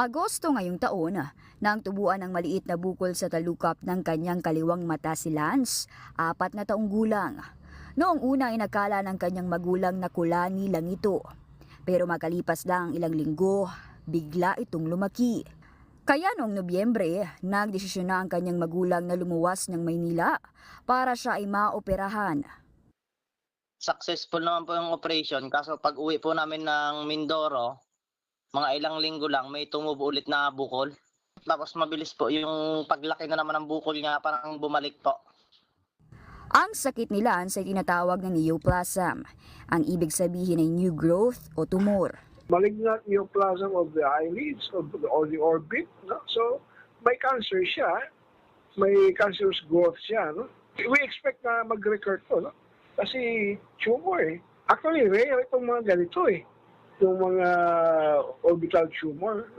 Agosto ngayong taon, nang tubuan ng maliit na bukol sa talukap ng kanyang kaliwang mata si Lance, apat na taong gulang. Noong una ay nakala ng kanyang magulang na kulani lang ito. Pero makalipas lang ang ilang linggo, bigla itong lumaki. Kaya noong Nobyembre, nagdesisyon na ang kanyang magulang na lumuwas ng Maynila para siya ay maoperahan. Successful naman po yung operation kaso pag uwi po namin ng Mindoro, mga ilang linggo lang may tumubo ulit na bukol. Tapos mabilis po yung paglaki na naman ng bukol niya parang bumalik po. Ang sakit ni Lance ay tinatawag na neoplasm. Ang ibig sabihin ay new growth o tumor. malignant neoplasm of the eyelids of the, or the orbit. No? So, may cancer siya. May cancerous growth siya. No? We expect na mag-recur to. No? Kasi tumor eh. Actually, rare itong mga ganito eh. Yung mga orbital tumor. No?